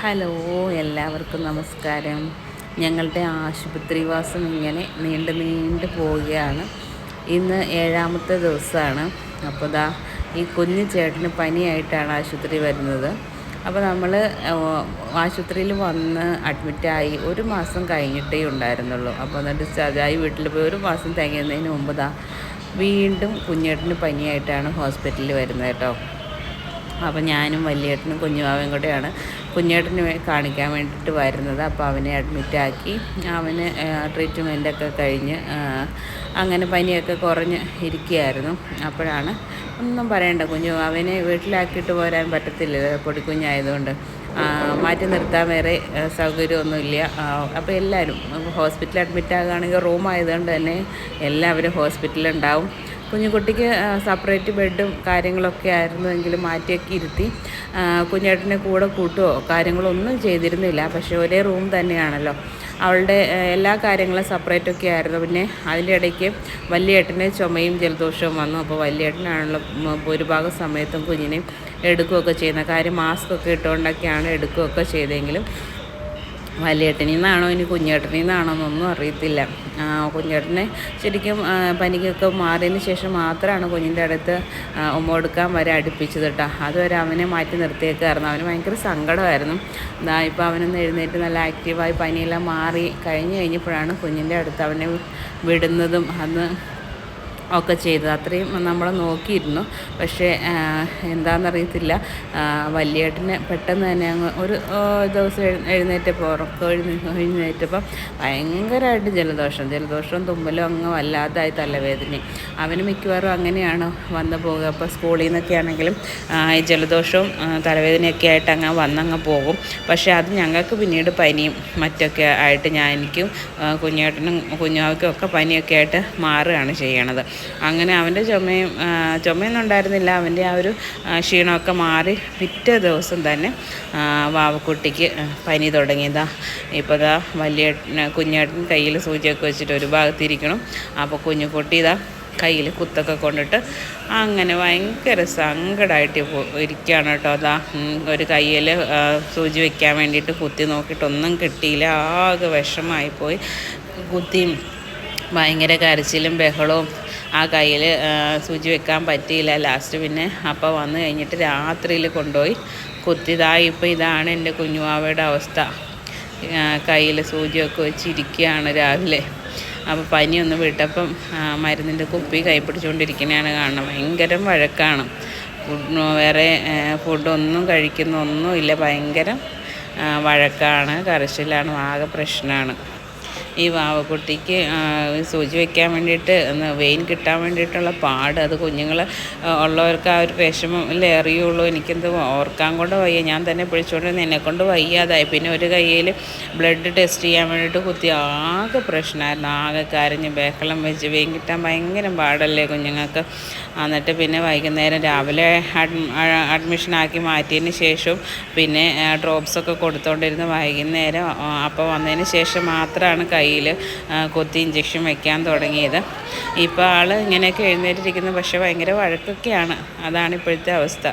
Hello എല്ലാവർക്കും നമസ്കാരം. ഞങ്ങളുടെ ആശുപത്രിവാസം ഇങ്ങനെ നീണ്ട് നീണ്ട് പോവുകയാണ്. ഇന്ന് ഏഴാമത്തെ ദിവസമാണ്. അപ്പോൾ ദാ ഈ കുഞ്ഞു ചേട്ടന് പനിയായിട്ടാണ് ആശുപത്രി വരുന്നത്. അപ്പോൾ നമ്മൾ ആശുപത്രിയിൽ വന്ന് അഡ്മിറ്റായി ഒരു മാസം കഴിഞ്ഞിട്ടേ ഉണ്ടായിരുന്നുള്ളൂ. അപ്പോൾ എന്നിട്ട് ഡിസ്ചാർജായി വീട്ടിൽ പോയി ഒരു മാസം തികയുന്നതിന് മുമ്പ് ദാ വീണ്ടും കുഞ്ഞേട്ടന് പനിയായിട്ടാണ് ഹോസ്പിറ്റലിൽ വരുന്നത് കേട്ടോ. അപ്പോൾ ഞാനും വലിയേട്ടനും കുഞ്ഞുമാവയും കൂടെയാണ്. കുഞ്ഞേട്ടന് കാണിക്കാൻ വേണ്ടിയിട്ട് വരുന്നത്. അപ്പോൾ അവനെ അഡ്മിറ്റാക്കി അവന് ട്രീറ്റ്മെന്റൊക്കെ കഴിഞ്ഞ് അങ്ങനെ പനിയൊക്കെ കുറഞ്ഞ് ഇരിക്കുകയായിരുന്നു. അപ്പോഴാണ് ഒന്നും പറയണ്ട. കുഞ്ഞു അവനെ വീട്ടിലാക്കിയിട്ട് പോരാൻ പറ്റത്തില്ല. പൊടിക്കുഞ്ഞായതുകൊണ്ട്. മാറ്റി നിർത്താൻ വേറെ സൗകര്യമൊന്നുമില്ല. അപ്പോൾ എല്ലാവരും ഹോസ്പിറ്റലിൽ അഡ്മിറ്റ് ആകുകയാണെങ്കിൽ റൂം ആയതുകൊണ്ട് തന്നെ എല്ലാവരും ഹോസ്പിറ്റലുണ്ടാവും കുഞ്ഞുകുട്ടിക്ക് സെപ്പറേറ്റ് ബെഡും കാര്യങ്ങളൊക്കെ ആയിരുന്നുവെങ്കിലും മാറ്റിയൊക്കെ ഇരുത്തി. കുഞ്ഞേട്ടനെ കൂടെ കൂട്ടുകയോ കാര്യങ്ങളൊന്നും ചെയ്തിരുന്നില്ല. പക്ഷേ ഒരേ റൂം തന്നെയാണല്ലോ. അവളുടെ എല്ലാ കാര്യങ്ങളും സെപ്പറേറ്റ് ഒക്കെ ആയിരുന്നു. പിന്നെ അതിന്റെ ഇടയ്ക്ക് വലിയേട്ടന് ചുമയും ജലദോഷവും വന്നു. അപ്പോൾ വലിയേട്ടനാണല്ലോ ഭൂരിഭാഗം സമയത്തും കുഞ്ഞിനെ എടുക്കുകയൊക്കെ ചെയ്യുന്ന കാര്യം മാസ്ക് ഒക്കെ ഇട്ടുകൊണ്ടൊക്കെയാണ് എടുക്കുകയൊക്കെ ചെയ്തെങ്കിലും വലിയേട്ടനിൽ നിന്നാണോ ഇനി കുഞ്ഞേട്ടനിൽ നിന്നാണോ എന്നൊന്നും അറിയത്തില്ല. കുഞ്ഞേട്ടനെ ശരിക്കും പനിക്കൊക്കെ മാറിയതിന് ശേഷം മാത്രമാണ് കുഞ്ഞിന്റെ അടുത്ത് ഉമ്മ കൊടുക്കാൻ വരെ അടുപ്പിച്ചത് കേട്ടോ അതുവരെ അവനെ മാറ്റി നിർത്തിയേക്കായിരുന്നു അവന് ഭയങ്കര സങ്കടമായിരുന്നു. ഇതാ ഇപ്പോൾ അവനൊന്ന് എഴുന്നേറ്റ് നല്ല ആക്റ്റീവായി പനിയെല്ലാം മാറി കഴിഞ്ഞ് കഴിഞ്ഞപ്പോഴാണ് കുഞ്ഞിന്റെ അടുത്ത് അവനെ വിടുന്നതും അന്ന് ഒക്കെ ചെയ്തത്. അത്രയും നമ്മൾ നോക്കിയിരുന്നു. പക്ഷേ എന്താണെന്നറിയത്തില്ല വലിയേട്ടന് പെട്ടെന്ന് തന്നെ അങ്ങ് ഒരു ദിവസം എഴുന്നേറ്റപ്പോൾ ഉറക്കം എഴുന്ന എഴുന്നേറ്റപ്പം ഭയങ്കരമായിട്ട് ജലദോഷം. ജലദോഷവും തുമ്മലും അങ്ങ് വല്ലാതായി തലവേദനയും. അവന് മിക്കവാറും അങ്ങനെയാണ് വന്നു പോകുക. അപ്പോൾ സ്കൂളിൽ നിന്നൊക്കെ ആണെങ്കിലും ഈ ജലദോഷവും തലവേദനയൊക്കെ ആയിട്ട് അങ്ങ് വന്നങ്ങ് പോകും. പക്ഷേ അത് ഞങ്ങൾക്ക് പിന്നീട് പനിയും മറ്റൊക്കെ ആയിട്ട് ഞാൻ എനിക്കും കുഞ്ഞേട്ടനും കുഞ്ഞാവയ്ക്കും ഒക്കെ പനിയൊക്കെ ആയിട്ട് മാറുകയാണ് ചെയ്യണത്. അങ്ങനെ അവന്റെ ചുമയും ചുമയൊന്നും ഉണ്ടായിരുന്നില്ല. അവന്റെ ആ ഒരു ക്ഷീണമൊക്കെ മാറി പിറ്റേ ദിവസം തന്നെ വാവക്കുട്ടിക്ക് പനി തുടങ്ങിയതാ. ഇപ്പോൾ ഇതാ വലിയ കുഞ്ഞേട്ടൻ കയ്യിൽ സൂചിയൊക്കെ വെച്ചിട്ട് ഒരു ഭാഗത്തിരിക്കണം. അപ്പോൾ കുഞ്ഞുകുട്ടി ഇതാ കയ്യിൽ കുത്തൊക്കെ കൊണ്ടിട്ട് അങ്ങനെ ഭയങ്കര സങ്കടമായിട്ട് ഇരിക്കുകയാണ് കേട്ടോ. അതാ ഒരു കയ്യിൽ സൂചി വെക്കാൻ വേണ്ടിയിട്ട് കുത്തി നോക്കിയിട്ടൊന്നും കിട്ടിയില്ല. ആകെ വിഷമായിപ്പോയി. കുത്തിയും ഭയങ്കര കരച്ചിലും ബഹളവും ആ കയ്യിൽ സൂചി വെക്കാൻ പറ്റിയില്ല. ലാസ്റ്റ് പിന്നെ അപ്പോൾ വന്ന് കഴിഞ്ഞിട്ട് രാത്രിയിൽ കൊണ്ടുപോയി കുത്തിയതായി ഇപ്പോൾ ഇതാണ് എന്റെ കുഞ്ഞുവാവയുടെ അവസ്ഥ. കയ്യിൽ സൂചിയൊക്കെ വെച്ചിരിക്കുകയാണ് രാവിലെ. അപ്പോൾ പനിയൊന്ന് വിട്ടപ്പം മരുന്നിന്റെ കുപ്പി കൈപ്പിടിച്ചുകൊണ്ടിരിക്കുന്നതാണ് കാണണം ഭയങ്കര വഴക്കാണ്. വേറെ ഫുഡൊന്നും കഴിക്കുന്ന ഒന്നുമില്ല. ഭയങ്കര വഴക്കാണ് കരച്ചിലാണ് ആകെ പ്രശ്നമാണ്. ഈ വാവക്കുട്ടിക്ക് സൂചി വയ്ക്കാൻ വേണ്ടിയിട്ട് വെയിൻ കിട്ടാൻ വേണ്ടിയിട്ടുള്ള പാട്. അത് കുഞ്ഞുങ്ങൾ ഉള്ളവർക്ക് ആ ഒരു വിഷമം അല്ലേ അറിയുള്ളൂ. എനിക്കെന്ത് ഓർക്കാൻ കൊണ്ട് വയ്യ. ഞാൻ തന്നെ പിടിച്ചുകൊണ്ട് എന്നെക്കൊണ്ട് വയ്യാതായി. പിന്നെ ഒരു കയ്യിൽ ബ്ലഡ് ടെസ്റ്റ് ചെയ്യാൻ വേണ്ടിയിട്ട് കുത്തി ആകെ പ്രശ്നമായിരുന്നു. ആകെ കരഞ്ഞ് ബേക്കളം വെച്ച് വെയിൻ കിട്ടാൻ ഭയങ്കര പാടല്ലേ കുഞ്ഞുങ്ങൾക്ക്. എന്നിട്ട് പിന്നെ വൈകുന്നേരം രാവിലെ അഡ്മിഷൻ ആക്കി മാറ്റിയതിന് ശേഷം പിന്നെ ഡ്രോപ്സൊക്കെ കൊടുത്തുകൊണ്ടിരുന്ന വൈകുന്നേരം. അപ്പോൾ വന്നതിന് ശേഷം മാത്രമാണ് കയ്യിൽ കൊത്തി ഇഞ്ചക്ഷൻ വെക്കാൻ തുടങ്ങിയത്. ഇപ്പോൾ ആൾ ഇങ്ങനെയൊക്കെ എഴുന്നേറ്റിരിക്കുന്നു. പക്ഷേ ഭയങ്കര വഴക്കൊക്കെയാണ്. അതാണ് ഇപ്പോഴത്തെ അവസ്ഥ.